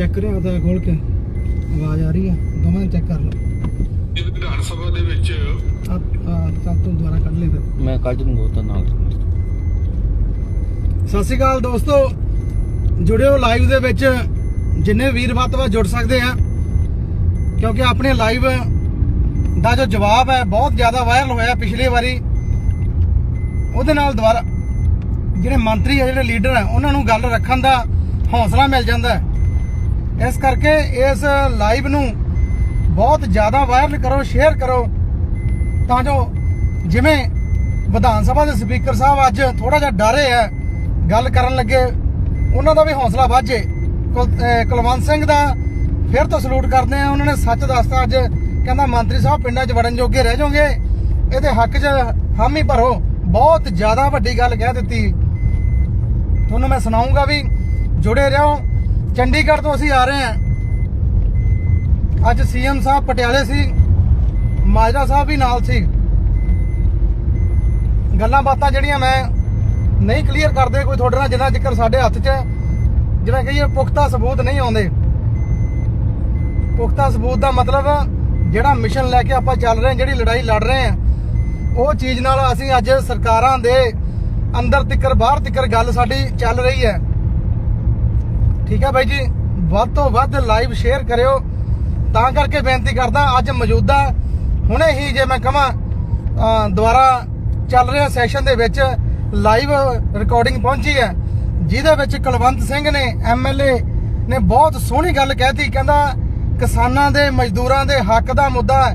Check ਕਰਿਓ ਆਦਾ ਖੋਲ ਕੇ। ਆਵਾਜ਼ ਆ ਰਹੀ ਹੈ ਦੋਵਾਂ ਚੈੱਕ ਕਰ ਲਓ। ਇਹ ਵਿਧਾਨ ਸਭਾ ਦੇ ਵਿੱਚ ਆ ਕੱਲ ਤੋਂ ਦੁਬਾਰਾ ਕੱਢ ਲਈ ਫਿਰ। ਮੈਂ ਕੱਢ ਦੂੰਗਾ ਉਹ ਤਾਂ ਨਾਲ ਸਤਿ ਸ਼੍ਰੀ ਅਕਾਲ ਦੋਸਤੋ। ਜੁੜਿਓ ਲਾਈਵ ਦੇ ਵਿੱਚ। ਜਿੰਨੇ ਵੀਰ ਤੋਂ ਵੱਧ ਜੁੜ ਸਕਦੇ ਆ। ਕਿਉਂਕਿ ਆਪਣੇ ਲਾਈਵ ਦਾ ਜੋ ਜਵਾਬ ਹੈ ਬਹੁਤ ਜ਼ਿਆਦਾ ਵਾਇਰਲ ਹੋਇਆ ਪਿਛਲੀ ਵਾਰੀ। ਉਹਦੇ ਨਾਲ ਦੁਬਾਰਾ ਜਿਹੜੇ ਮੰਤਰੀ ਆ ਜਿਹੜੇ ਲੀਡਰ ਆ ਉਹਨਾਂ ਨੂੰ ਗੱਲ ਰੱਖਣ ਦਾ ਹੌਸਲਾ ਮਿਲ ਜਾਂਦਾ ਹੈ। ਇਸ ਕਰਕੇ ਇਸ ਲਾਈਵ ਨੂੰ ਬਹੁਤ ਜ਼ਿਆਦਾ ਵਾਇਰਲ ਕਰੋ ਸ਼ੇਅਰ ਕਰੋ। ਤਾਂ ਜੋ ਜਿਵੇਂ ਵਿਧਾਨ ਸਭਾ ਦੇ ਸਪੀਕਰ ਸਾਹਿਬ ਅੱਜ ਥੋੜਾ ਜਿਹਾ ਡਰੇ ਆ, ਗੱਲ ਕਰਨ ਲੱਗੇ, ਉਹਨਾਂ ਦਾ ਵੀ ਹੌਸਲਾ ਵੱਧ। ਕੁਲ- ਕੁਲਵੰਤ ਸਿੰਘ ਦਾ ਫਿਰ ਤੋਂ ਸਲੂਟ ਕਰਦੇ ਆ। ਉਹਨਾਂ ਨੇ ਸੱਚ ਦੱਸਤਾ ਅੱਜ, ਕਹਿੰਦਾ ਮੰਤਰੀ ਸਾਹਿਬ ਪਿੰਡਾਂ 'ਚ ਵੜਨ ਜੋਗੇ ਰਹਿ ਜਾਓਗੇ। ਇਹਦੇ ਹੱਕ 'ਚ ਹਾਮੀ ਭਰੋ। ਬਹੁਤ ਜ਼ਿਆਦਾ ਵੱਡੀ ਗੱਲ ਕਹਿ ਦਿੱਤੀ। ਤੁਹਾਨੂੰ ਮੈਂ ਸੁਣਾਉਂਗਾ ਵੀ ਜੁੜੇ ਰਹੋ। ਚੰਡੀਗੜ੍ਹ ਤੋਂ ਅਸੀਂ ਆ ਰਹੇ ਹਾਂ। ਅੱਜ ਸੀਐਮ ਸਾਹਿਬ ਪਟਿਆਲੇ ਸੀ, ਮਾਜਰਾ ਸਾਹਿਬ ਵੀ ਨਾਲ ਸੀ। ਗੱਲਾਂ ਬਾਤਾਂ ਜਿਹੜੀਆਂ ਮੈਂ ਨਹੀਂ ਕਲੀਅਰ ਕਰਦੇ, ਕੋਈ ਤੁਹਾਡੇ ਨਾਲ ਜਿੰਨਾ ਜ਼ਿਕਰ ਸਾਡੇ ਹੱਥ 'ਚ ਜਿਹੜਾ ਕਹੀਏ, ਪੁਖਤਾ ਸਬੂਤ ਨਹੀਂ ਆਉਂਦੇ। ਪੁਖਤਾ ਸਬੂਤ ਦਾ ਮਤਲਬ ਜਿਹੜਾ ਮਿਸ਼ਨ ਲੈ ਕੇ ਆਪਾਂ ਚੱਲ ਰਹੇ ਹਾਂ, ਜਿਹੜੀ ਲੜਾਈ ਲੜ ਰਹੇ ਹਾਂ, ਉਹ ਚੀਜ਼ ਨਾਲ ਅਸੀਂ ਅੱਜ ਸਰਕਾਰਾਂ ਦੇ ਅੰਦਰ ਤਿੱਕਰ, ਬਾਹਰ ਤਿੱਕਰ ਗੱਲ ਸਾਡੀ ਚੱਲ ਰਹੀ ਹੈ। ਠੀਕ ਹੈ ਬਾਈ ਜੀ, ਵੱਧ ਤੋਂ ਵੱਧ ਲਾਈਵ ਸ਼ੇਅਰ ਕਰਿਓ। ਤਾਂ ਕਰਕੇ ਬੇਨਤੀ ਕਰਦਾ, ਅੱਜ ਮੌਜੂਦਾ, ਹੁਣੇ ਹੀ ਜੇ ਮੈਂ ਕਹਾਂ ਦੁਬਾਰਾ ਚੱਲ ਰਿਹਾ ਸੈਸ਼ਨ ਦੇ ਵਿੱਚ ਲਾਈਵ ਰਿਕਾਰਡਿੰਗ ਪਹੁੰਚੀ ਹੈ। ਜਿਹਦੇ ਵਿੱਚ ਕੁਲਵੰਤ ਸਿੰਘ ਨੇ ਐਮਐਲਏ ਨੇ ਬਹੁਤ ਸੋਹਣੀ ਗੱਲ ਕਹਿਤੀ। ਕਹਿੰਦਾ, ਕਿਸਾਨਾਂ ਦੇ, ਮਜ਼ਦੂਰਾਂ ਦੇ ਹੱਕ ਦਾ ਮੁੱਦਾ ਹੈ।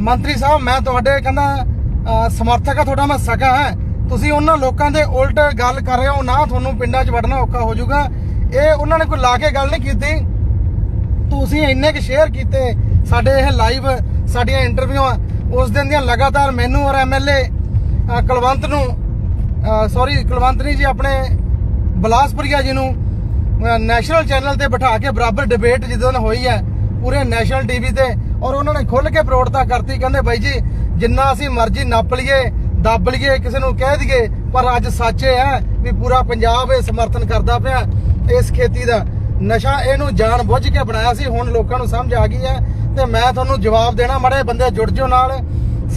ਮੰਤਰੀ ਸਾਹਿਬ, ਮੈਂ ਤੁਹਾਡੇ ਕਹਿੰਦਾ ਸਮਰਥਕ ਆ, ਤੁਹਾਡਾ ਮੈਂ ਸਕਾ ਹੈ। ਤੁਸੀਂ ਉਹਨਾਂ ਲੋਕਾਂ ਦੇ ਉਲਟ ਗੱਲ ਕਰ ਰਹੇ ਹੋ, ਨਾ ਤੁਹਾਨੂੰ ਪਿੰਡਾਂ 'ਚ ਵੜਨਾ ਔਖਾ ਹੋ ਜਾਊਗਾ। ਇਹ ਉਹਨਾਂ ਨੇ ਕੋਈ ਲਾ ਕੇ ਗੱਲ ਨਹੀਂ ਕੀਤੀ। ਤੁਸੀਂ ਇੰਨੇ ਕਿ ਸ਼ੇਅਰ ਕੀਤੇ, ਸਾਡੇ ਇਹ ਲਾਈਵ ਸਾਡੀਆਂ ਇੰਟਰਵਿਊਆਂ ਉਸ ਦਿਨ ਦੀਆਂ ਲਗਾਤਾਰ ਮੈਨੂੰ ਔਰ ਐਮਐਲਏ ਕੁਲਵੰਤ ਨੂੰ ਸੌਰੀ ਕੁਲਵੰਤ ਨਹੀਂ ਜੀ, ਆਪਣੇ ਬਲਾਸਪੁਰੀਆ ਜੀ ਨੂੰ ਨੈਸ਼ਨਲ ਚੈਨਲ ਤੇ ਬਿਠਾ ਕੇ ਬਰਾਬਰ ਡਿਬੇਟ ਜਿੱਦਣ ਹੋਈ ਹੈ, ਪੂਰੇ ਨੈਸ਼ਨਲ ਟੀਵੀ ਤੇ, ਔਰ ਉਹਨਾਂ ਨੇ ਖੁੱਲ ਕੇ ਪ੍ਰੋੜਤਾ ਕਰਤੀ, ਕਹਿੰਦੇ ਬਾਈ ਜੀ, ਜਿੰਨਾ ਅਸੀਂ ਮਰਜ਼ੀ ਨੱਪ ਲਈਏ, ਦੱਬ ਲਈਏ, ਕਿਸੇ ਨੂੰ ਕਹਿ ਦਈਏ, ਪਰ ਅੱਜ ਸੱਚ ਇਹ ਹੈ ਵੀ ਪੂਰਾ ਪੰਜਾਬ ਇਹ ਸਮਰਥਨ ਕਰਦਾ ਪਿਆ। ਇਸ ਖੇਤੀ ਦਾ ਨਸ਼ਾ ਇਹਨੂੰ ਜਾਣ ਬੁੱਝ ਕੇ ਬਣਾਇਆ ਸੀ, ਹੁਣ ਲੋਕਾਂ ਨੂੰ ਸਮਝ ਆ ਗਈ ਹੈ ਤੇ ਮੈਂ ਤੁਹਾਨੂੰ ਜਵਾਬ ਦੇਣਾ, ਮੜੇ ਬੰਦੇ ਜੁੜ ਜਿਓ ਨਾਲ।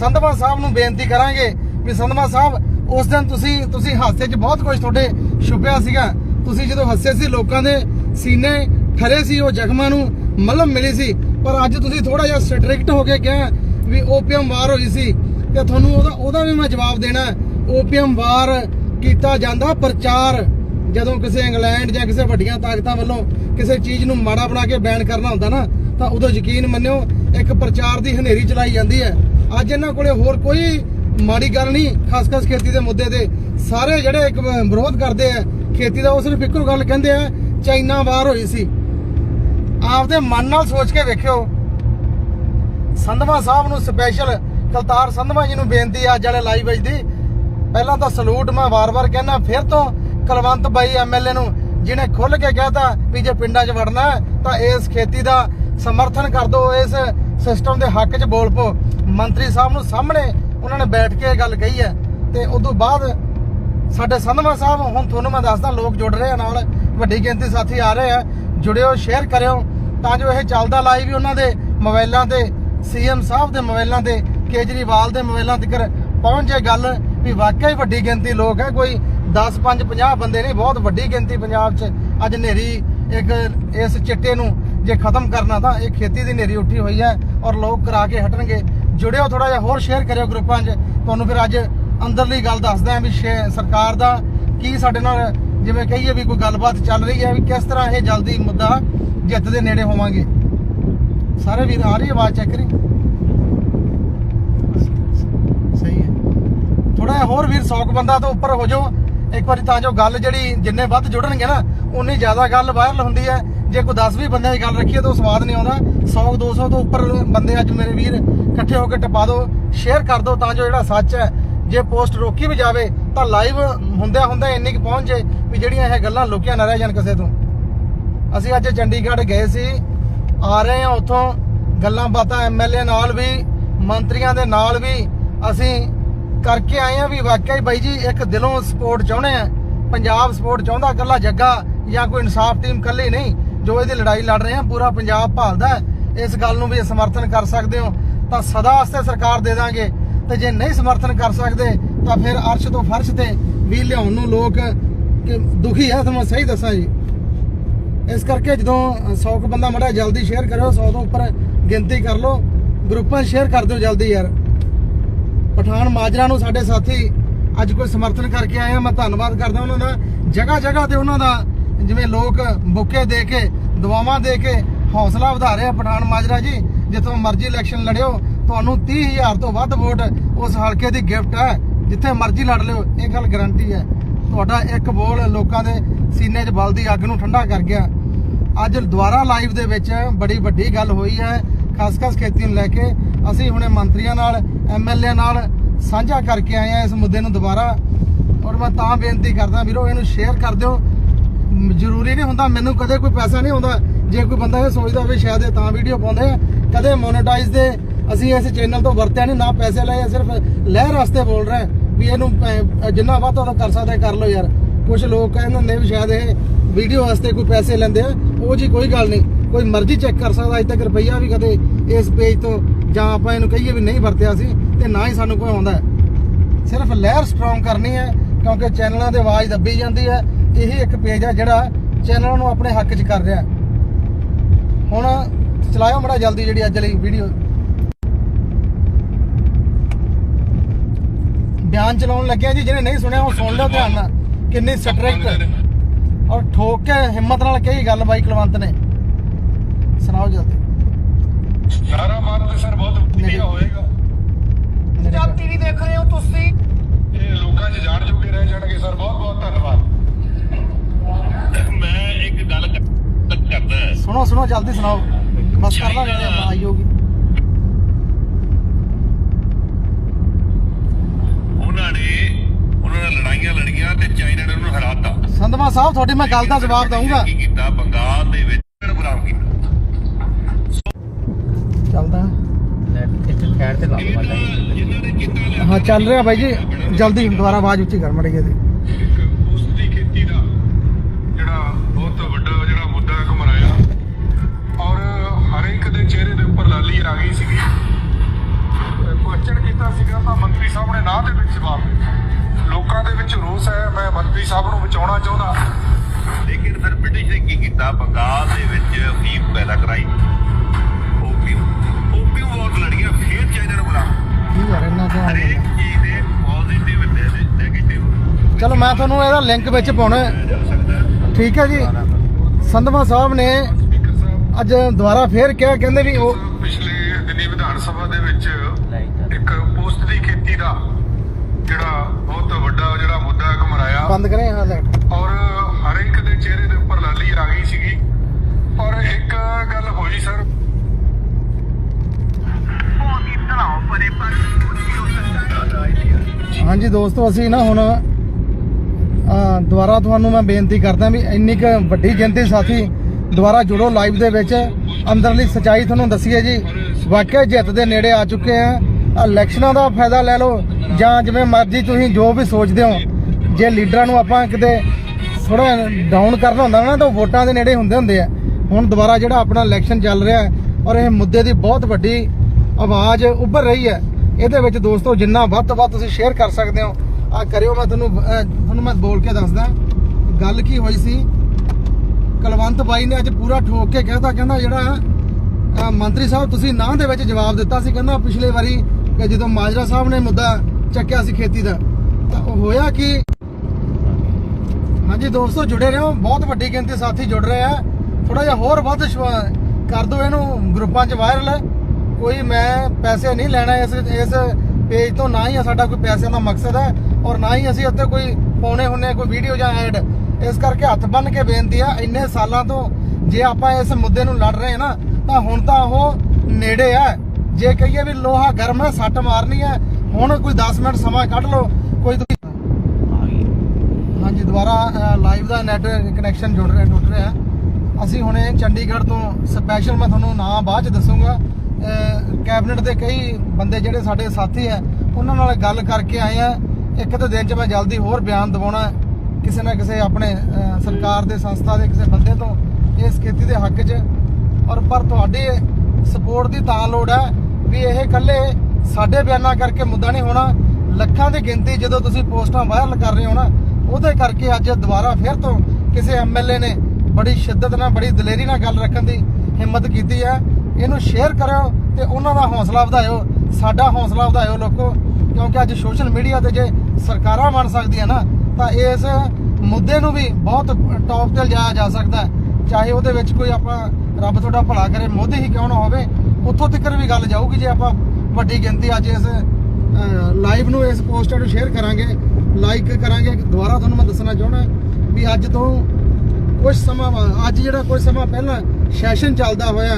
ਸੰਧਵਾ ਸਾਹਿਬ ਨੂੰ ਬੇਨਤੀ ਕਰਾਂਗੇ ਵੀ ਸੰਧਵਾ ਸਾਹਿਬ, ਉਸ ਦਿਨ ਤੁਸੀਂ ਤੁਸੀਂ ਹਾਸੇ 'ਚ ਬਹੁਤ ਕੁਝ ਤੁਹਾਡੇ ਛੁਪਿਆ ਸੀਗਾ। ਤੁਸੀਂ ਜਦੋਂ ਹੱਸੇ ਸੀ, ਲੋਕਾਂ ਦੇ ਸੀਨੇ ਠਰੇ ਸੀ, ਉਹ ਜ਼ਖਮਾਂ ਨੂੰ ਮਲਮ ਮਿਲੀ ਸੀ। ਪਰ ਅੱਜ ਤੁਸੀਂ ਥੋੜਾ ਜਿਹਾ ਸਟ੍ਰਿਕਟ ਹੋ ਕੇ ਕਿਹਾ ਵੀ ਓਪੀਐਮ ਵਾਰ ਹੋਈ ਸੀ। ਤੇ ਤੁਹਾਨੂੰ ਉਹਦਾ ਉਹਦਾ ਵੀ ਮੈਂ ਜਵਾਬ ਦੇਣਾ ਓਪੀਅਮ ਵਾਰ ਕੀਤਾ ਜਾਂਦਾ, ਪ੍ਰਚਾਰ ਜਦੋਂ ਕਿਸੇ ਇੰਗਲੈਂਡ ਜਾਂ ਕਿਸੇ ਵੱਡੀਆਂ ਤਾਕਤਾਂ ਵੱਲੋਂ ਕਿਸੇ ਚੀਜ਼ ਨੂੰ ਮਾੜਾ ਬਣਾ ਕੇ ਬੈਨ ਕਰਨਾ ਹੁੰਦਾ ਨਾ, ਤਾਂ ਉਦੋਂ ਯਕੀਨ ਮੰਨਿਓ, ਇੱਕ ਪ੍ਰਚਾਰ ਦੀ ਹਨੇਰੀ ਚਲਾਈ ਜਾਂਦੀ ਹੈ। ਅੱਜ ਇਹਨਾਂ ਕੋਲੇ ਹੋਰ ਕੋਈ ਮਾੜੀ ਗੱਲ ਨਹੀਂ ਖਾਸ ਖਾਸ ਖੇਤੀ ਦੇ ਮੁੱਦੇ ਤੇ। ਸਾਰੇ ਜਿਹੜੇ ਇੱਕ ਵਿਰੋਧ ਕਰਦੇ ਆ, ਖੇਤੀ ਦਾ ਉਹ ਸਿਰਫ ਇੱਕੋ ਗੱਲ ਕਹਿੰਦੇ ਆ ਚਾਈਨਾ ਵਾਰ ਹੋਈ ਸੀ। ਆਪਦੇ ਮਨ ਨਾਲ ਸੋਚ ਕੇ ਵੇਖਿਓ। ਸੰਧਵਾ ਸਾਹਿਬ ਨੂੰ ਸਪੈਸ਼ਲ ਕਲਤਾਰ ਸੰਧਵਾ ਜੀ ਨੂੰ ਬੇਨਤੀ ਆ, ਅੱਜ ਵਾਲੇ ਲਾਈਵ ਵਿੱਚ ਦੀ। ਪਹਿਲਾਂ ਤਾਂ ਸਲੂਟ ਮੈਂ ਵਾਰ-ਵਾਰ ਕਹਿਣਾ ਫਿਰ ਤੋਂ ਕਲਵੰਤ ਬਾਈ ਐਮਐਲਏ ਨੂੰ ਜਿਹਨੇ ਖੁੱਲ ਕੇ ਕਹਿਤਾ ਵੀ ਜੇ ਪਿੰਡਾਂ 'ਚ ਵੜਨਾ ਹੈ, ਤਾਂ ਇਸ ਖੇਤੀ ਦਾ ਸਮਰਥਨ ਕਰ ਦਿਓ ਇਸ ਸਿਸਟਮ ਦੇ ਹੱਕ 'ਚ ਬੋਲ ਪੋ। ਮੰਤਰੀ ਸਾਹਿਬ ਨੂੰ ਸਾਹਮਣੇ ਉਹਨਾਂ ਨੇ ਬੈਠ ਕੇ ਇਹ ਗੱਲ ਕਹੀ ਹੈ। ਤੇ ਉਸ ਤੋਂ ਬਾਅਦ ਸਾਡੇ ਸੰਧਵਾ ਸਾਹਿਬ ਹੁਣ ਤੁਹਾਨੂੰ ਮੈਂ ਦੱਸਦਾ ਲੋਕ ਜੁੜ ਰਹੇ ਆ ਨਾਲ। ਵੱਡੀ ਗਿਣਤੀ ਸਾਥੀ ਆ ਰਹੇ ਆ। ਜੁੜਿਓ ਸ਼ੇਅਰ ਕਰਿਓ। ਤਾਂ ਜੋ ਇਹ ਚੱਲਦਾ ਲਾਈਵ ਵੀ ਉਹਨਾਂ ਦੇ ਮੋਬਾਈਲਾਂ ਤੇ ਸੀਐਮ ਸਾਹਿਬ ਦੇ ਮੋਬਾਈਲਾਂ ਤੇ ਕੇਜਰੀਵਾਲ ਦੇ ਮੋਬਾਈਲਾਂ ਤੱਕ ਪਹੁੰਚ ਜਾਏ ਗੱਲ ਵੀ ਵਾਕਿਆ ਹੀ ਵੱਡੀ ਗਿਣਤੀ ਲੋਕ ਹੈ ਕੋਈ 10 5 50 ਬੰਦੇ ਨਹੀਂ ਬਹੁਤ ਵੱਡੀ ਗਿਣਤੀ ਪੰਜਾਬ 'ਚ ਅੱਜ ਨੇਰੀ ਇੱਕ ਇਸ ਚਿੱਟੇ ਨੂੰ ਜੇ ਖਤਮ ਕਰਨਾ ਤਾਂ ਇਹ ਖੇਤੀ ਦੀ ਨੇਰੀ ਉੱਠੀ ਹੋਈ ਹੈ ਔਰ ਲੋਕ ਕਰਾ ਕੇ ਹਟਣਗੇ। ਜੁੜਿਓ ਥੋੜਾ ਜਿਹਾ ਹੋਰ ਸ਼ੇਅਰ ਕਰਿਓ ਗਰੁੱਪਾਂ 'ਚ। ਤੁਹਾਨੂੰ ਫਿਰ ਅੱਜ ਅੰਦਰਲੀ ਗੱਲ ਦੱਸਦਾ ਵੀ ਸਰਕਾਰ ਦਾ ਕੀ ਸਾਡੇ ਨਾਲ ਜਿਵੇਂ ਕਹੀਏ ਵੀ ਕੋਈ ਗੱਲਬਾਤ ਚੱਲ ਰਹੀ ਹੈ ਵੀ ਕਿਸ ਤਰ੍ਹਾਂ ਇਹ ਜਲਦੀ ਮੁੱਦਾ ਜਿੱਤ ਦੇ ਨੇੜੇ ਹੋਵਾਂਗੇ। ਸਾਰੇ ਵੀਰ ਆ ਰਹੀ ਆਵਾਜ਼ ਚੈੱਕ ਕਰੀ? ਸਹੀ ਹੈ। ਥੋੜਾ ਜਿਹਾ ਹੋਰ ਵੀਰ 100 ਬੰਦਾ ਤੋਂ ਉੱਪਰ ਹੋ ਜਾਓ। ਇੱਕ ਵਾਰੀ ਤਾਂ ਜੋ ਗੱਲ ਜਿਹੜੀ ਜਿੰਨੇ ਵੱਧ ਜੁੜਨਗੇ ਨਾ, ਉਨੀ ਜ਼ਿਆਦਾ ਗੱਲ ਵਾਇਰਲ ਹੁੰਦੀ ਹੈ। ਜੇ ਕੋਈ 10 20 ਬੰਦਿਆਂ ਦੀ ਗੱਲ ਰੱਖੀਏ ਤਾਂ ਉਹ ਸਵਾਦ ਨਹੀਂ ਆਉਂਦਾ। 100 200 ਤੋਂ ਉੱਪਰ ਬੰਦੇ ਅੱਜ ਮੇਰੇ ਵੀਰ ਇਕੱਠੇ ਹੋ ਕੇ ਟਪਾ ਦਿਓ ਸ਼ੇਅਰ ਕਰ ਦਿਓ ਤਾਂ ਜੋ ਜਿਹੜਾ ਸੱਚ ਹੈ। ਜੇ ਪੋਸਟ ਰੋਕੀ ਵੀ ਜਾਵੇ, ਤਾਂ ਲਾਈਵ ਹੁੰਦਿਆਂ ਹੁੰਦਿਆਂ ਇੰਨੀ ਕੁ ਪਹੁੰਚ ਜੇ ਵੀ ਜਿਹੜੀਆਂ ਇਹ ਗੱਲਾਂ ਲੁਕੀਆਂ ਨਾ ਰਹਿ ਜਾਣ ਕਿਸੇ ਤੋਂ। ਅਸੀਂ ਅੱਜ ਚੰਡੀਗੜ੍ਹ ਗਏ ਸੀ, ਆ ਰਹੇ ਹਾਂ ਉੱਥੋਂ। ਗੱਲਾਂ ਬਾਤਾਂ ਐਮਐਲਏ ਨਾਲ ਵੀ, ਮੰਤਰੀਆਂ ਦੇ ਨਾਲ ਵੀ। ਅਸੀਂ ਕਰਕੇ ਆਏ ਆ ਵੀ ਵਾਕਿਆ ਹੀ ਬਾਈ ਜੀ, ਇੱਕ ਦਿਲੋਂ ਸਪੋਰਟ ਚਾਹੁੰਦੇ ਆ। ਪੰਜਾਬ ਸਪੋਰਟ ਚਾਹੁੰਦਾ ਇਕੱਲਾ ਜੱਗਾ ਜਾਂ ਕੋਈ ਇਨਸਾਫ ਟੀਮ ਇਕੱਲੀ ਨਹੀਂ, ਜੋ ਇਹਦੀ ਲੜਾਈ ਲੜ ਰਹੇ ਆ, ਪੂਰਾ ਪੰਜਾਬ ਭਾਲਦਾ ਇਸ ਗੱਲ ਨੂੰ ਵੀ ਸਮਰਥਨ ਕਰ ਸਕਦੇ ਹੋ, ਤਾਂ ਸਦਾ ਵਾਸਤੇ ਸਰਕਾਰ ਦੇ ਦਾਂਗੇ। ਤੇ ਜੇ ਨਹੀਂ ਸਮਰਥਨ ਕਰ ਸਕਦੇ, ਤਾਂ ਫਿਰ ਅਰਸ਼ ਤੋਂ ਫਰਸ਼ ਤੇ ਵੀ ਲਿਆਉਣ ਨੂੰ ਲੋਕ ਦੁਖੀ ਹੈ ਤੁਹਾਨੂੰ ਸਹੀ ਦੱਸਾਂ ਜੀ। ਇਸ ਕਰਕੇ ਜਦੋਂ 100 ਕੁ ਬੰਦਾ ਮੜਾ ਜਲਦੀ ਸ਼ੇਅਰ ਕਰਿਓ 100 ਤੋਂ ਉੱਪਰ ਗਿਣਤੀ ਕਰ ਲਓ, ਗਰੁੱਪਾਂ 'ਚ ਸ਼ੇਅਰ ਕਰ ਦਿਓ ਜਲਦੀ ਯਾਰ। ਪਠਾਨ ਮਾਜਰਾ ਨੂੰ ਸਾਡੇ ਸਾਥੀ ਅੱਜ ਕੋਈ ਸਮਰਥਨ ਕਰਕੇ ਆਏ ਆ, ਮੈਂ ਧੰਨਵਾਦ ਕਰਦਾ ਉਹਨਾਂ ਦਾ। ਜਗ੍ਹਾ ਜਗ੍ਹਾ ਤੇ ਉਹਨਾਂ ਦਾ ਜਿਵੇਂ ਲੋਕ ਬੁੱਕੇ ਦੇ ਕੇ ਦੁਆਵਾਂ ਦੇ ਕੇ ਹੌਸਲਾ ਵਧਾ ਰਹੇ ਆ ਪਠਾਨ ਮਾਜਰਾ ਜੀ, ਜਿੱਥੋਂ ਮਰਜ਼ੀ ਇਲੈਕਸ਼ਨ ਲੜਿਓ, ਤੁਹਾਨੂੰ 30000 ਤੋਂ ਵੱਧ ਵੋਟ ਉਸ ਹਲਕੇ ਦੀ ਗਿਫਟ ਹੈ, ਜਿੱਥੇ ਮਰਜ਼ੀ ਲੜ ਲਿਓ, ਇਹ ਗੱਲ ਗਾਰੰਟੀ ਹੈ। ਤੁਹਾਡਾ ਇੱਕ ਬੋਲ ਲੋਕਾਂ ਦੇ ਸੀਨੇ 'ਚ ਬਲਦੀ ਅੱਗ ਨੂੰ ਠੰਡਾ ਕਰ ਗਿਆ। ਅੱਜ ਦੁਬਾਰਾ ਲਾਈਵ ਦੇ ਵਿੱਚ ਬੜੀ ਵੱਡੀ ਗੱਲ ਹੋਈ ਹੈ। ਖਾਸ ਖਾਸ ਖੇਤੀ ਨੂੰ ਲੈ ਕੇ ਅਸੀਂ ਹੁਣੇ ਮੰਤਰੀਆਂ ਨਾਲ ਐਮਐਲਏ ਨਾਲ ਸਾਂਝਾ ਕਰਕੇ ਆਏ ਆ ਇਸ ਮੁੱਦੇ ਨੂੰ ਦੁਬਾਰਾ। ਔਰ ਮੈਂ ਤਾਂ ਬੇਨਤੀ ਕਰਦਾ ਵੀਰੋ, ਇਹਨੂੰ ਸ਼ੇਅਰ ਕਰ ਦਿਓ। ਜ਼ਰੂਰੀ ਨਹੀਂ ਹੁੰਦਾ, ਮੈਨੂੰ ਕਦੇ ਕੋਈ ਪੈਸਾ ਨਹੀਂ ਆਉਂਦਾ। ਜੇ ਕੋਈ ਬੰਦਾ ਇਹ ਸੋਚਦਾ ਵੀ ਸ਼ਾਇਦ ਇਹ ਤਾਂ ਵੀਡੀਓ ਪਾਉਂਦੇ ਆ, ਕਦੇ ਮੋਨੇਟਾਈਜ਼ ਦੇ ਅਸੀਂ ਇਸ ਚੈਨਲ ਤੋਂ ਵਰਤਿਆ ਨਹੀਂ, ਨਾ ਪੈਸੇ ਲਏ, ਸਿਰਫ ਲਹਿਰ ਵਾਸਤੇ ਬੋਲ ਰਹੇ ਵੀ ਇਹਨੂੰ ਜਿੰਨਾ ਵੱਧ ਤੋਂ ਕਰ ਸਕਦਾ, ਕਰ ਲਓ ਯਾਰ। ਕੁਝ ਲੋਕ ਕਹਿੰਦੇ ਹੁੰਦੇ ਵੀ ਸ਼ਾਇਦ ਇਹ ਵੀਡੀਓ ਵਾਸਤੇ ਕੋਈ ਪੈਸੇ ਲੈਂਦੇ ਆ, ਉਹ ਜੀ ਕੋਈ ਗੱਲ ਨਹੀਂ। ਕੋਈ ਮਰਜ਼ੀ ਚੈੱਕ ਕਰ ਸਕਦਾ, ਅੱਜ ਤੱਕ ਰੁਪਈਆ ਵੀ ਕਦੇ ਇਸ ਪੇਜ ਤੋਂ ਜਾਂ ਆਪਾਂ ਇਹਨੂੰ ਕਹੀਏ ਵੀ ਨਹੀਂ ਵਰਤਿਆ ਸੀ ਤੇ ਨਾ ਹੀ ਸਾਨੂੰ ਕੋਈ ਆਉਂਦਾ ਸਿਰਫ ਲਹਿਰ ਸਟਰੋਂਗ ਕਰਨੀ ਹੈ, ਕਿਉਂਕਿ ਚੈਨਲਾਂ ਦੇ ਆਵਾਜ਼ ਦੱਬੀ ਜਾਂਦੀ ਹੈ। ਇਹੀ ਇੱਕ ਪੇਜ ਹੈ ਜਿਹੜਾ ਚੈਨਲਾਂ ਨੂੰ ਆਪਣੇ ਹੱਕ 'ਚ ਕਰ ਰਿਹਾ ਹੁਣ ਚਲਾਇਓ ਮੜਾ ਜਲਦੀ ਜਿਹੜੀ ਅੱਜ ਲਈ ਵੀਡੀਓ ਬਿਆਨ ਚਲਾਉਣ ਲੱਗਿਆ ਜੀ, ਜਿਹਨੇ ਨਹੀਂ ਸੁਣਿਆ, ਉਹ ਸੁਣ ਲਿਓ ਧਿਆਨ ਨਾਲ। ਕਿੰਨੀ ਸਟ੍ਰਿਕਟ ਔਰ ਠੋਕ ਕੇ ਹਿੰਮਤ ਨਾਲ ਕਹੀ ਗੱਲ ਬਾਈ ਕੁਲਵੰਤ ਨੇ। ਸੁਣਾਓ ਜਲਦੀ। ਨਾਰਾ ਮਾਰਦੇ ਸਰ ਬਹੁਤ ਵਧੀਆ ਹੋਏਗਾ। ਪੰਜਾਬ ਟੀਵੀ ਦੇਖ ਰਹੇ ਹੋ ਤੁਸੀਂ। ਇਹ ਲੋਕਾਂ 'ਚ ਜਾਣ ਜੋਗੇ ਰਹਿ ਜਾਣਗੇ ਸਰ। ਬਹੁਤ ਬਹੁਤ ਧੰਨਵਾਦ। ਮੈਂ ਇੱਕ ਗੱਲ ਕਰ- ਕਰਦਾ ਸੁਣੋ ਸੁਣੋ ਜਲਦੀ ਸੁਣਾਓ। ਬਸ ਕਰ ਲਾਂਗੇ ਆਈ ਹੋਗੀ ਉਹਨਾਂ ਨੇ ਉਹਨਾਂ ਨੇ ਲੜਾਈਆਂ ਲੜੀਆਂ ਤੇ ਚਾਈਨਾ ਨੇ ਉਹਨੂੰ ਹਰਾਤਾ। ਸੰਧਵਾ ਸਾਹਿਬ ਤੁਹਾਡੀ ਮੈਂ ਗੱਲ ਦਾ ਜਵਾਬ ਦਊਂਗਾ। ਕੀ ਕੀਤਾ? ਬੰਗਾਲ ਦੇ ਵਿੱਚ ਬਰਾਮ ਕੀਤਾ। ਚੱਲਦਾ। ਇੱਥੇ ਖੈਰ ਤੇ ਲਾ ਹਾਂ ਚੱਲ ਰਿਹਾ ਬਾਈ ਜੀ। ਜਲਦੀ ਦੁਬਾਰਾ ਆਵਾਜ਼ ਉੱਚੀ ਕਰ ਮੜੀ ਇਹਦੀ ਇੱਕ ਉਸ ਦੀ ਖੇਤੀ ਦਾ ਜਿਹੜਾ ਬਹੁਤ ਵੱਡਾ ਜਿਹੜਾ ਮੁੱਦਾ ਘਮਰਾਇਆ ਔਰ ਹਰ ਇੱਕ ਦੇ ਚਿਹਰੇ ਦੇ ਉੱਪਰ ਲਾਲੀ ਆ ਗਈ ਸੀਗੀ। ਕੁਐਸਚਨ ਕੀਤਾ ਸੀਗਾ ਤਾਂ ਮੰਤਰੀ ਸਾਹਿਬ ਨੇ ਨਾ ਦੇ ਵਿੱਚ ਜਵਾਬ ਦਿੱਤਾ। ਲੋਕਾਂ ਦੇ ਵਿੱਚ ਰੋਸ ਹੈ ਮੈਂ ਮੰਤਰੀ ਸਾਹਿਬ ਨੂੰ ਬਚਾਉਣਾ ਚਾਹੁੰਦਾ। ਲੇਕਿਨ ਫਿਰ ਬ੍ਰਿਟਿਸ਼ ਨੇ ਕੀ ਕੀਤਾ? ਬੰਗਾਲ ਦੇ ਵਿੱਚ ਅਫੀਮ ਪੈਦਾ ਕਰਾਈ। ਓਪੀਅਮ ਵਾਰ ਲੜੀਆਂ ਫਿਰ ਚਾਈਨਾ ਨੂੰ ਬਰਾਮ ਕੀ ਯਾਰ ਇਹਨਾਂ ਤੋਂ ਹਰੇਕ ਚੀਜ਼ ਦੇ ਪੋਜ਼ਿਟਿਵ ਤੇ ਨੈਗੇਟਿਵ ਚਲੋ ਮੈਂ ਤੁਹਾਨੂੰ ਇਹਦਾ ਲਿੰਕ ਵਿੱਚ ਪਾਉਣਾ। ਠੀਕ ਹੈ ਜੀ। ਸੰਧਵਾ ਸਾਹਿਬ ਨੇ ਅੱਜ ਦੁਬਾਰਾ ਫੇਰ ਕਿਹਾ ਕਹਿੰਦੇ ਵੀ ਉਹ ਪਿਛਲੇ ਦਿਨੀ ਵਿਧਾਨ ਸਭਾ ਦੇ ਵਿੱਚ ਇੱਕ ਪੋਸਟ ਦੀ ਖੇਤੀ ਦਾ ਜਿਹੜਾ ਬਹੁਤ ਵੱਡਾ ਜਿਹੜਾ ਮੁੱਦਾ ਘਮਰਾਇਆ ਬੰਦ ਕਰੇ ਹਾਂ ਲੈਟ ਔਰ ਹਰ ਇੱਕ ਦੇ ਚਿਹਰੇ ਦੇ ਉੱਪਰ ਲਾਲੀ ਆ ਗਈ ਸੀਗੀ। ਔਰ ਇੱਕ ਗੱਲ ਹੋਈ ਸਰ ਬਹੁਤ ਹੀ ਪਰ ਕੁਝ ਹੋ ਸਕਦਾ ਹੈ ਹਾਂਜੀ ਦੋਸਤੋ, ਅਸੀਂ ਨਾ ਹੁਣ ਦੁਬਾਰਾ ਤੁਹਾਨੂੰ ਮੈਂ ਬੇਨਤੀ ਕਰਦਾ ਵੀ ਇੰਨੀ ਕੁ ਵੱਡੀ ਗਿਣਤੀ ਸਾਥੀ ਦੁਬਾਰਾ ਜੁੜੋ ਲਾਈਵ ਦੇ ਵਿੱਚ। ਅੰਦਰਲੀ ਸਚਾਈ ਤੁਹਾਨੂੰ ਦੱਸੀਏ ਜੀ, ਵਾਕਿਆ ਜਿੱਤ ਦੇ ਨੇੜੇ ਆ ਚੁੱਕੇ ਆ। ਇਲੈਕਸ਼ਨਾਂ ਦਾ ਫਾਇਦਾ ਲੈ ਲਓ, ਜਾਂ ਜਿਵੇਂ ਮਰਜ਼ੀ ਤੁਸੀਂ ਜੋ ਵੀ ਸੋਚਦੇ ਹੋ, ਜੇ ਲੀਡਰਾਂ ਨੂੰ ਆਪਾਂ ਕਿਤੇ ਥੋੜਾ ਡਾਊਨ ਕਰਨਾ ਹੁੰਦਾ ਨਾ, ਤਾਂ ਵੋਟਾਂ ਦੇ ਨੇੜੇ ਹੁੰਦੇ ਹੁੰਦੇ ਆ। ਹੁਣ ਦੁਬਾਰਾ ਜਿਹੜਾ ਆਪਣਾ ਇਲੈਕਸ਼ਨ ਚੱਲ ਰਿਹਾ ਔਰ ਇਹ ਮੁੱਦੇ ਦੀ ਬਹੁਤ ਵੱਡੀ ਆਵਾਜ਼ ਉੱਭਰ ਰਹੀ ਹੈ। ਇਹਦੇ ਵਿੱਚ ਦੋਸਤੋ, ਜਿੰਨਾ ਵੱਧ ਤੋਂ ਵੱਧ ਤੁਸੀਂ ਸ਼ੇਅਰ ਕਰ ਸਕਦੇ ਹੋ, ਆ ਕਰਿਓ ਮੈਂ ਤੁਹਾਨੂੰ ਤੁਹਾਨੂੰ ਮੈਂ ਬੋਲ ਕੇ ਦੱਸਦਾ। ਗੱਲ ਕੀ ਹੋਈ ਸੀ? ਕਲਵੰਤ ਬਾਈ ਨੇ ਅੱਜ ਪੂਰਾ ਠੋਕ ਕੇ ਕਹਿਤਾ, ਕਹਿੰਦਾ ਜਿਹੜਾ ਮੰਤਰੀ ਸਾਹਿਬ ਤੁਸੀਂ ਨਾਂ ਦੇ ਵਿੱਚ ਜਵਾਬ ਦਿੱਤਾ ਸੀ, ਕਹਿੰਦਾ ਪਿਛਲੇ ਵਾਰੀ ਕਿ ਜਦੋਂ ਮਾਜਰਾ ਸਾਹਿਬ ਨੇ ਮੁੱਦਾ ਚੱਕਿਆ ਸੀ ਖੇਤੀ ਦਾ, ਤਾਂ ਹੋਇਆ ਕਿ? ਹਾਂਜੀ ਦੋਸਤੋ, ਜੁੜੇ ਰਹੋ। ਬਹੁਤ ਵੱਡੀ ਗਿਣਤੀ ਸਾਥੀ ਜੁੜ ਰਹੇ ਆ। ਥੋੜਾ ਜਿਹਾ ਹੋਰ ਵੱਧ ਸ਼ਵਾ- ਕਰ ਦਿਓ ਇਹਨੂੰ, ਗਰੁੱਪਾਂ 'ਚ ਵਾਇਰਲ ਕੋਈ ਮੈਂ ਪੈਸੇ ਨਹੀਂ ਲੈਣਾ ਇਸ ਇਸ ਪੇਜ ਤੋਂ, ਨਾ ਹੀ ਸਾਡਾ ਕੋਈ ਪੈਸਿਆਂ ਦਾ ਮਕਸਦ ਹੈ ਔਰ ਨਾ ਹੀ ਅਸੀਂ ਉੱਤੇ ਕੋਈ ਪਾਉਣੇ ਹੁੰਨੇ ਕੋਈ ਵੀਡੀਓ ਜਾਂ ਐਡ ਇਸ ਕਰਕੇ ਹੱਥ ਬੰਨ ਕੇ ਬੇਨਤੀ ਆ, ਇੰਨੇ ਸਾਲਾਂ ਤੋਂ ਜੇ ਆਪਾਂ ਇਸ ਮੁੱਦੇ ਨੂੰ ਲੜ ਰਹੇ ਨਾ, ਤਾਂ ਹੁਣ ਤਾਂ ਉਹ ਨੇੜੇ ਆ। ਜੇ ਕਹੀਏ ਵੀ ਲੋਹਾ ਗਰਮ ਹੈ, ਸੱਟ ਮਾਰਨੀ ਹੈ, ਹੁਣ ਕੋਈ 10 ਮਿੰਟ ਸਮਾਂ ਕੱਢ ਲਓ, ਕੋਈ ਹਾਂਜੀ, ਦੁਬਾਰਾ ਲਾਈਵ ਦਾ ਨੈਟ ਕਨੈਕਸ਼ਨ ਜੁੜ ਰਿਹਾ, ਟੁੱਟ ਰਿਹਾ। ਅਸੀਂ ਹੁਣੇ ਚੰਡੀਗੜ੍ਹ ਤੋਂ ਸਪੈਸ਼ਲ ਮੈਂ ਤੁਹਾਨੂੰ ਨਾਂ ਬਾਅਦ ਚ ਦੱਸੂਗਾ। ਕੈਬਨਿਟ ਦੇ ਕਈ ਬੰਦੇ ਜਿਹੜੇ ਸਾਡੇ ਸਾਥੀ ਆ, ਉਹਨਾਂ ਨਾਲ ਗੱਲ ਕਰਕੇ ਆਏ ਆ। ਇੱਕ ਤਾਂ ਦਿਨ ਚ ਮੈਂ ਜਲਦੀ ਹੋਰ ਬਿਆਨ ਦਿਵਾਉਣਾ ਕਿਸੇ ਨਾ ਕਿਸੇ ਆਪਣੇ ਸਰਕਾਰ ਦੇ ਸੰਸਥਾ ਦੇ ਕਿਸੇ ਬੰਦੇ ਤੋਂ ਇਸ ਖੇਤੀ ਦੇ ਹੱਕ 'ਚ। ਔਰ ਪਰ ਤੁਹਾਡੀ ਸਪੋਰਟ ਦੀ ਤਾਂ ਲੋੜ ਹੈ ਵੀ ਇਹ ਇਕੱਲੇ ਸਾਡੇ ਬਿਆਨਾਂ ਕਰਕੇ ਮੁੱਦਾ ਨਹੀਂ ਹੋਣਾ। ਲੱਖਾਂ ਦੀ ਗਿਣਤੀ ਜਦੋਂ ਤੁਸੀਂ ਪੋਸਟਾਂ ਵਾਇਰਲ ਕਰ ਰਹੇ ਹੋ ਨਾ, ਉਹਦੇ ਕਰਕੇ ਅੱਜ ਦੁਬਾਰਾ ਫਿਰ ਤੋਂ ਕਿਸੇ ਐਮਐਲਏ ਨੇ ਬੜੀ ਸ਼ਿੱਦਤ ਨਾਲ, ਬੜੀ ਦਲੇਰੀ ਨਾਲ ਗੱਲ ਰੱਖਣ ਦੀ ਹਿੰਮਤ ਕੀਤੀ ਹੈ। ਇਹਨੂੰ ਸ਼ੇਅਰ ਕਰਿਓ ਤੇ ਉਹਨਾਂ ਦਾ ਹੌਸਲਾ ਵਧਾਇਓ, ਸਾਡਾ ਹੌਸਲਾ ਵਧਾਇਓ ਲੋਕੋ। ਕਿਉਂਕਿ ਅੱਜ ਸੋਸ਼ਲ ਮੀਡੀਆ ਤੇ ਜੇ ਸਰਕਾਰਾਂ ਬਣ ਸਕਦੀਆਂ ਨਾ, ਤਾਂ ਇਸ ਮੁੱਦੇ ਨੂੰ ਵੀ ਬਹੁਤ ਟੌਪ ਤੇ ਲਿਜਾਇਆ ਜਾ ਸਕਦਾ ਚਾਹੇ ਉਹਦੇ ਵਿੱਚ ਕੋਈ ਆਪਾਂ ਰੱਬ ਤੁਹਾਡਾ ਭਲਾ ਕਰੇ, ਮੋਦੀ ਹੀ ਕਿਉਂ ਨਾ ਹੋਵੇ, ਉੱਥੋਂ ਤੱਕ ਵੀ ਗੱਲ ਜਾਊਗੀ ਜੇ ਆਪਾਂ ਵੱਡੀ ਗਿਣਤੀ ਅੱਜ ਇਸ ਲਾਈਵ ਨੂੰ ਇਸ ਪੋਸਟਾਂ ਨੂੰ ਸ਼ੇਅਰ ਕਰਾਂਗੇ ਲਾਈਕ ਕਰਾਂਗੇ। ਦੁਬਾਰਾ ਤੁਹਾਨੂੰ ਮੈਂ ਦੱਸਣਾ ਚਾਹੁੰਦਾ ਵੀ ਅੱਜ ਤੋਂ ਕੁਝ ਸਮਾਂ ਵਾ- ਅੱਜ ਜਿਹੜਾ ਕੁਝ ਸਮਾਂ ਪਹਿਲਾਂ ਸੈਸ਼ਨ ਚੱਲਦਾ ਹੋਇਆ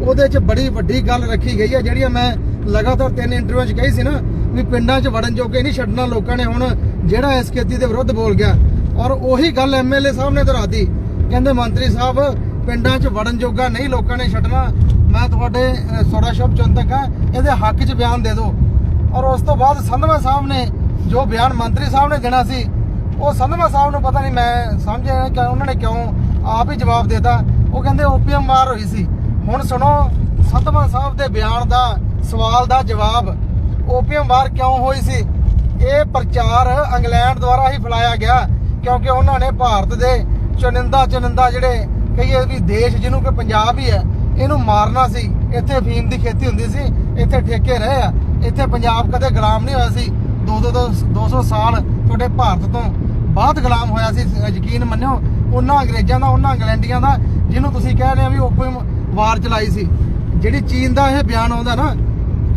ਉਹਦੇ 'ਚ ਬੜੀ ਵੱਡੀ ਗੱਲ ਰੱਖੀ ਗਈ ਹੈ ਜਿਹੜੀਆਂ ਮੈਂ ਲਗਾਤਾਰ ਤਿੰਨ ਇੰਟਰਵਿਊ 'ਚ ਕਹੀ ਸੀ ਨਾ ਵੀ ਪਿੰਡਾਂ 'ਚ ਵੜਨ ਜੋਗੇ ਨਹੀਂ ਛੱਡਣਾ ਲੋਕਾਂ ਨੇ ਹੁਣ ਜਿਹੜਾ ਇਸ ਖੇਤੀ ਦੇ ਵਿਰੁੱਧ ਬੋਲ ਗਿਆ। ਔਰ ਉਹੀ ਗੱਲ ਐਮਐਲਏ ਸਾਹਿਬ ਨੇ ਦੁਹਰਾਤੀ। ਕਹਿੰਦੇ ਮੰਤਰੀ ਸਾਹਿਬ ਪਿੰਡਾਂ 'ਚ ਵੜਨ ਜੋਗਾ ਨਹੀਂ ਲੋਕਾਂ ਨੇ ਛੱਡਣਾ। ਮੈਂ ਤੁਹਾਡੇ ਅ, ਤੁਹਾਡਾ ਸ਼ੁਭ ਚਿੰਤਕ ਹਾਂ। ਇਹਦੇ ਹੱਕ 'ਚ ਬਿਆਨ ਦੇ ਦਿਓ। ਔਰ ਉਸ ਤੋਂ ਬਾਅਦ ਸੰਧਵਾ ਸਾਹਿਬ ਨੇ ਜੋ ਬਿਆਨ ਮੰਤਰੀ ਸਾਹਿਬ ਨੇ ਦੇਣਾ ਸੀ ਉਹ ਸੰਧਵਾ ਸਾਹਿਬ ਨੂੰ ਪਤਾ ਨਹੀਂ ਮੈਂ ਸਮਝਿਆ ਕਿ ਉਹਨਾਂ ਨੇ ਕਿਉਂ ਆਪ ਹੀ ਜਵਾਬ ਦਿੱਤਾ। ਉਹ ਕਹਿੰਦੇ ਓਪੀਐਮ ਮਾਰ ਹੋਈ ਸੀ। ਹੁਣ ਸੁਣੋ ਸੰਧਵਾ ਸਾਹਿਬ ਦੇ ਬਿਆਨ ਦਾ ਸਵਾਲ ਦਾ ਜਵਾਬ। ਓਪੀਐਮ ਵਾਰ ਕਿਉਂ ਹੋਈ ਸੀ? ਇਹ ਪ੍ਰਚਾਰ ਇੰਗਲੈਂਡ ਦੁਆਰਾ ਹੀ ਫੈਲਾਇਆ ਗਿਆ, ਕਿਉਂਕਿ ਉਹਨਾਂ ਨੇ ਭਾਰਤ ਦੇ ਚੁਣਿੰਦਾ ਚੁਣਿੰਦਾ ਜਿਹੜੇ ਕਹੀਏ ਵੀ ਦੇਸ਼, ਜਿਹਨੂੰ ਕਿ ਪੰਜਾਬ ਹੀ ਹੈ, ਇਹਨੂੰ ਮਾਰਨਾ ਸੀ। ਇੱਥੇ ਫੀਮ ਦੀ ਖੇਤੀ ਹੁੰਦੀ ਸੀ, ਇੱਥੇ ਠੇਕੇ ਰਹੇ ਆ। ਇੱਥੇ ਪੰਜਾਬ ਕਦੇ ਗੁਲਾਮ ਨਹੀਂ ਹੋਇਆ ਸੀ। 200 200 ਸਾਲ ਤੁਹਾਡੇ ਭਾਰਤ ਤੋਂ ਬਾਅਦ ਗੁਲਾਮ ਹੋਇਆ ਸੀ, ਯਕੀਨ ਮੰਨਿਓ। ਉਹਨਾਂ ਅੰਗਰੇਜ਼ਾਂ ਦਾ, ਉਹਨਾਂ ਇੰਗਲੈਂਡੀਆਂ ਦਾ, ਜਿਹਨੂੰ ਤੁਸੀਂ ਕਹਿ ਰਹੇ ਆ ਵੀ ਓਪੀਅਮ ਵਾਰ ਚਲਾਈ ਸੀ। ਜਿਹੜੀ ਚੀਨ ਦਾ ਇਹ ਬਿਆਨ ਆਉਂਦਾ ਨਾ,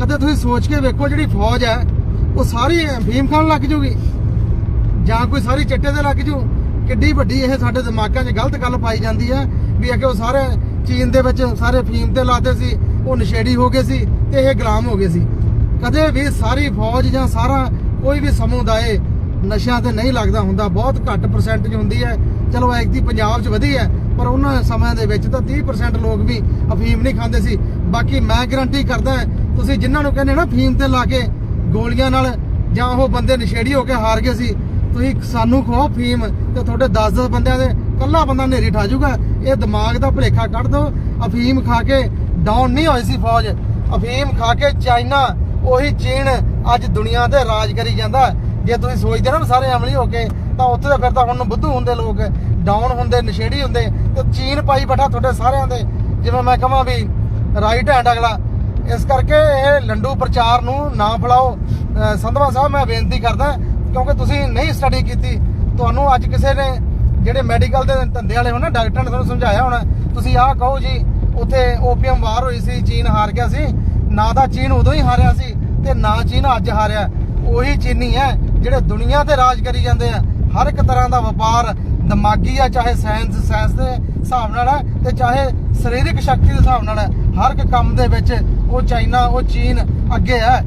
ਕਦੇ ਤੁਸੀਂ ਸੋਚ ਕੇ ਵੇਖੋ ਜਿਹੜੀ ਫੌਜ ਹੈ, ਉਹ ਸਾਰੀ ਫੀਮ ਖਾਣ ਲੱਗ ਜੂਗੀ। ਜਾਂ ਕੋਈ ਸਾਰੀ ਚਿੱਟੇ ਤੇ ਲੱਗ ਜੂ। ਕਿੱਡੀ ਵੱਡੀ ਇਹ ਸਾਡੇ ਦਿਮਾਗਾਂ 'ਚ ਗਲਤ ਗੱਲ ਪਾਈ ਜਾਂਦੀ ਹੈ ਵੀ ਅੱਗੇ ਉਹ ਸਾਰੇ ਚੀਨ ਦੇ ਵਿੱਚ ਸਾਰੇ ਫੀਮ ਤੇ ਲਾਦੇ ਸੀ, ਉਹ ਨਸ਼ੇੜੀ ਹੋ ਗਏ ਸੀ ਤੇ ਇਹ ਗੁਲਾਮ ਹੋ ਗਏ ਸੀ। ਕਦੇ ਵੀ ਸਾਰੀ ਫੌਜ ਜਾਂ ਸਾਰਾ ਕੋਈ ਵੀ ਸਮੁਦਾਇ ਨਸ਼ਿਆਂ ਤੇ ਨਹੀਂ ਲੱਗਦਾ ਹੁੰਦਾ। ਬਹੁਤ ਘੱਟ ਪਰਸੈਂਟੇਜ ਹੁੰਦੀ ਹੈ। ਚਲੋ ਐਕਦੀ ਪੰਜਾਬ 'ਚ ਵਧੀ ਹੈ। ਪਰ ਉਹਨਾਂ ਸਮਿਆਂ ਦੇ ਵਿੱਚ ਤਾਂ 30% ਲੋਕ ਵੀ ਅਫੀਮ ਨਹੀਂ ਖਾਂਦੇ ਸੀ। ਬਾਕੀ ਮੈਂ ਗਾਰੰਟੀ ਕਰਦਾ ਤੁਸੀਂ ਜਿਨ੍ਹਾਂ ਨੂੰ ਕਹਿੰਦੇ ਨਾ ਫੀਮ ਤੇ ਲਾ ਕੇ ਗੋਲੀਆਂ ਨਾਲ ਜਾਂ ਉਹ ਬੰਦੇ ਨਸ਼ੇੜੀ ਹੋ ਕੇ ਹਾਰ ਗਏ ਸੀ, ਤੁਸੀਂ ਸਾਨੂੰ ਖਵਾਓ ਫੀਮ ਤੇ ਤੁਹਾਡੇ 10-10 ਬੰਦਿਆਂ ਦੇ ਕੱਲਾ ਬੰਦਾ ਨੇਰੀ ਠਾ ਜਾਊਗਾ। ਇਹ ਦਿਮਾਗ ਦਾ ਭੁਲੇਖਾ ਕੱਢ ਦਿਓ। ਅਫੀਮ ਖਾ ਕੇ ਡਾਊਨ ਨਹੀਂ ਹੋਈ ਸੀ ਫੌਜ। ਅਫੀਮ ਖਾ ਕੇ ਚਾਈਨਾ, ਉਹੀ ਚੀਨ ਅੱਜ ਦੁਨੀਆ ਤੇ ਰਾਜ ਕਰੀ ਜਾਂਦਾ। ਜੇ ਤੁਸੀਂ ਸੋਚਦੇ ਨਾ ਸਾਰੇ ਅਮਲੀ ਹੋ ਕੇ, ਤਾਂ ਉੱਥੇ ਤਾਂ ਫਿਰ ਤਾਂ ਹੁਣ ਬੁੱਧੂ ਹੁੰਦੇ ਲੋਕ। ਡਾਊਨ ਹੁੰਦੇ, ਨਸ਼ੇੜੀ ਹੁੰਦੇ, ਤੇ ਚੀਨ ਪਾਈ ਬੈਠਾ ਤੁਹਾਡੇ ਸਾਰਿਆਂ ਦੇ। ਜਿਵੇਂ ਮੈਂ ਕਹਾਂ ਵੀ ਰਾਈਟ ਹੈਂਡ ਅਗਲਾ, ਇਸ ਕਰਕੇ ਇਹ ਲੰਡੂ ਪ੍ਰਚਾਰ ਨੂੰ ਨਾ ਫਲਾਓ ਅਹ ਸੰਧਵਾ ਸਾਹਿਬ, ਮੈਂ ਬੇਨਤੀ ਕਰਦਾ, ਕਿਉਂਕਿ ਤੁਸੀਂ ਨਹੀਂ ਸਟੱਡੀ ਕੀਤੀ, ਤੁਹਾਨੂੰ ਅੱਜ ਕਿਸੇ ਨੇ ਜਿਹੜੇ ਮੈਡੀਕਲ ਦੇ ਧੰਦੇ ਵਾਲੇ ਹੋਣ ਨਾ ਡਾਕਟਰ ਨੇ ਤੁਹਾਨੂੰ ਸਮਝਾਇਆ ਹੋਣਾ, ਤੁਸੀਂ ਆਹ ਕਹੋ ਜੀ, ਉੱਥੇ ਓਪੀਐਮ ਵਾਰ ਹੋਈ ਸੀ, ਚੀਨ ਹਾਰ ਗਿਆ ਸੀ, ਨਾ ਤਾਂ ਚੀਨ ਉਦੋਂ ਹੀ ਹਾਰਿਆ ਸੀ, ਤੇ ਨਾ ਚੀਨ ਅੱਜ ਹਾਰਿਆ। ਉਹੀ ਚੀਨੀ ਹੈ, ਜਿਹੜੇ ਦੁਨੀਆ ਤੇ ਰਾਜ ਕਰੀ ਜਾਂਦੇ ਆ, ਹਰ ਇੱਕ ਤਰ੍ਹਾਂ ਦਾ ਵਪਾਰ ਦਿਮਾਗੀ ਆ, ਚਾਹੇ ਸਾਇੰਸ ਸਾਇੰਸ ਦੇ ਹਿਸਾਬ ਨਾਲ ਹੈ ਤੇ ਚਾਹੇ ਸਰੀਰਕ ਸ਼ਕਤੀ ਦੇ ਹਿਸਾਬ ਨਾਲ ਹੈ, ਹਰ ਇੱਕ ਕੰਮ ਦੇ ਵਿੱਚ ਉਹ ਚਾਈਨਾ, ਉਹ ਚੀਨ ਅੱਗੇ ਹੈ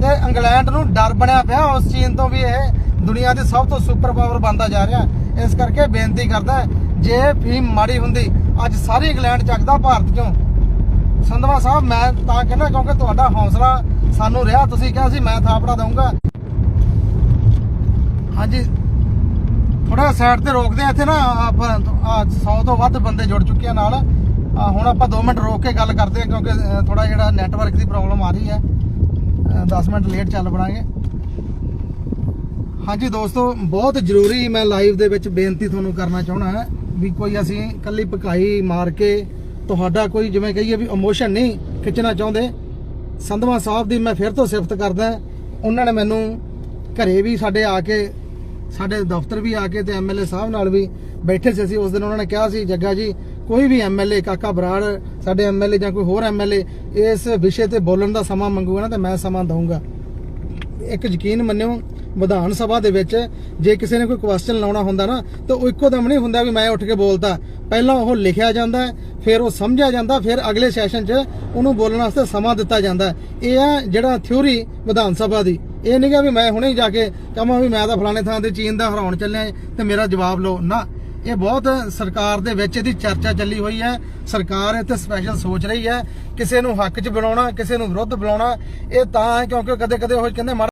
ਤੇ ਇੰਗਲੈਂਡ ਨੂੰ ਡਰ ਬਣਿਆ ਪਿਆ, ਉਸ ਚੀਨ ਤੋਂ ਵੀ ਇਹ ਦੁਨੀਆ ਦੀ ਸਭ ਤੋਂ ਸੁਪਰ ਪਾਵਰ ਬਣਦਾ ਜਾ ਰਿਹਾ ਇਸ ਕਰਕੇ ਬੇਨਤੀ ਕਰਦਾ ਜੇ ਫੀਮ ਮਾੜੀ ਹੁੰਦੀ, ਅੱਜ ਸਾਰੀ ਇੰਗਲੈਂਡ ਚੱਕਦਾ ਭਾਰਤ ਚੋਂ। ਸੰਧਵਾ ਸਾਹਿਬ, ਮੈਂ ਤਾਂ ਕਹਿੰਦਾ ਕਿਉਂਕਿ ਤੁਹਾਡਾ ਹੌਸਲਾ ਸਾਨੂੰ ਰਿਹਾ, ਤੁਸੀਂ ਕਿਹਾ ਸੀ ਮੈਂ ਥਾਪੜਾ ਦਊਂਗਾ। ਹਾਂਜੀ ਥੋੜਾ ਸਾਈਡ ਤੇ ਰੋਕਦੇ ਆ, ਇੱਥੇ ਨਾ ਆਪਾਂ 100 ਤੋਂ ਵੱਧ ਬੰਦੇ ਜੁੜ ਚੁੱਕੇ ਆ ਨਾਲ। ਹੁਣ ਆਪਾਂ 2 ਮਿੰਟ ਰੋਕ ਕੇ ਗੱਲ ਕਰਦੇ ਆ, ਕਿਉਂਕਿ ਥੋੜਾ ਜਿਹੜਾ ਨੈਟਵਰਕ ਦੀ ਪ੍ਰੋਬਲਮ ਆ ਰਹੀ ਹੈ। 10 ਮਿੰਟ ਲੇਟ ਚੱਲ ਪੜਾਂਗੇ। ਹਾਂਜੀ ਦੋਸਤੋ, ਬਹੁਤ ਜ਼ਰੂਰੀ ਮੈਂ ਲਾਈਵ ਦੇ ਵਿੱਚ ਬੇਨਤੀ ਤੁਹਾਨੂੰ ਕਰਨਾ ਚਾਹਣਾ ਹੈ ਵੀ ਕੋਈ ਅਸੀਂ ਕੱਲੀ ਪਕਾਈ ਮਾਰ ਕੇ ਤੁਹਾਡਾ ਕੋਈ ਜਿਵੇਂ ਕਹੀਏ ਵੀ ਇਮੋਸ਼ਨ ਨਹੀਂ ਖਿੱਚਣਾ ਚਾਹੁੰਦੇ। ਸੰਧਵਾ ਸਾਹਿਬ ਦੀ ਮੈਂ ਫਿਰ ਤੋਂ ਸਿਫਤ ਕਰਦਾ, ਉਹਨਾਂ ਨੇ ਮੈਨੂੰ ਘਰੇ ਵੀ ਸਾਡੇ ਆ ਕੇ ਸਾਡੇ ਦਫ਼ਤਰ ਵੀ ਆ ਕੇ ਤੇ ਐਮਐਲਏ ਸਾਹਿਬ ਨਾਲ ਵੀ ਬੈਠੇ ਸੀ ਅਸੀਂ, ਉਸ ਦਿਨ ਉਹਨਾਂ ਨੇ ਕਿਹਾ ਸੀ, ਜੱਗਾ ਜੀ, ਕੋਈ ਵੀ ਐਮਐਲਏ ਕਾਕਾ ਬਰਾੜ, ਸਾਡੇ ਐਮਐਲਏ ਜਾਂ ਕੋਈ ਹੋਰ ਐਮਐਲਏ ਇਸ ਵਿਸ਼ੇ ਤੇ ਬੋਲਣ ਦਾ ਸਮਾਂ ਮੰਗੂਗਾ ਨਾ ਤੇ ਮੈਂ ਸਮਾਂ ਦਊਂਗਾ। ਇੱਕ ਯਕੀਨ ਮੰਨਿਓ, ਵਿਧਾਨ ਸਭਾ ਦੇ ਵਿੱਚ ਜੇ ਕਿਸੇ ਨੇ ਕੋਈ ਕੁਐਸਚਨ ਲਾਉਣਾ ਹੁੰਦਾ ਨਾ, ਤਾਂ ਉਹ ਇੱਕੋ ਦਮ ਨਹੀਂ ਹੁੰਦਾ ਵੀ ਮੈਂ ਉੱਠ ਕੇ ਬੋਲਦਾ। ਪਹਿਲਾਂ ਉਹ ਲਿਖਿਆ ਜਾਂਦਾ, ਫਿਰ ਉਹ ਸਮਝਿਆ ਜਾਂਦਾ, ਫਿਰ ਅਗਲੇ ਸੈਸ਼ਨ 'ਚ ਉਹਨੂੰ ਬੋਲਣ ਵਾਸਤੇ ਸਮਾਂ ਦਿੱਤਾ ਜਾਂਦਾ। ਇਹ ਹੈ ਜਿਹੜਾ ਥਿਉਰੀ ਵਿਧਾਨ ਸਭਾ ਦੀ। ਇਹ ਨਹੀਂ ਗਾ ਵੀ ਮੈਂ ਹੁਣੇ ਹੀ ਜਾ ਕੇ ਕਹਾਂ ਵੀ ਮੈਂ ਤਾਂ ਫਲਾਣੇ ਥਾਂ ਤੇ ਚੀਨ ਦਾ ਹਰਾਉਣ ਚੱਲਿਆ ਤੇ ਮੇਰਾ ਜਵਾਬ ਲਓ। ਨਾ, ਇਹ ਬਹੁਤ ਸਰਕਾਰ ਦੇ ਵਿੱਚ ਇਹਦੀ ਚਰਚਾ ਚੱਲੀ ਹੋਈ ਹੈ। ਸਰਕਾਰ ਇੱਥੇ ਸਪੈਸ਼ਲ ਸੋਚ ਰਹੀ ਹੈ। ਕਿਸੇ ਨੂੰ ਹੱਕ 'ਚ ਬੁਲਾਉਣਾ, ਕਿਸੇ ਨੂੰ ਵਿਰੁੱਧ ਬੁਲਾਉਣਾ, ਇਹ ਤਾਂ ਹੈ ਕਿਉਂਕਿ ਕਦੇ ਕਦੇ ਉਹ ਕਹਿੰਦੇ ਮਾੜਾ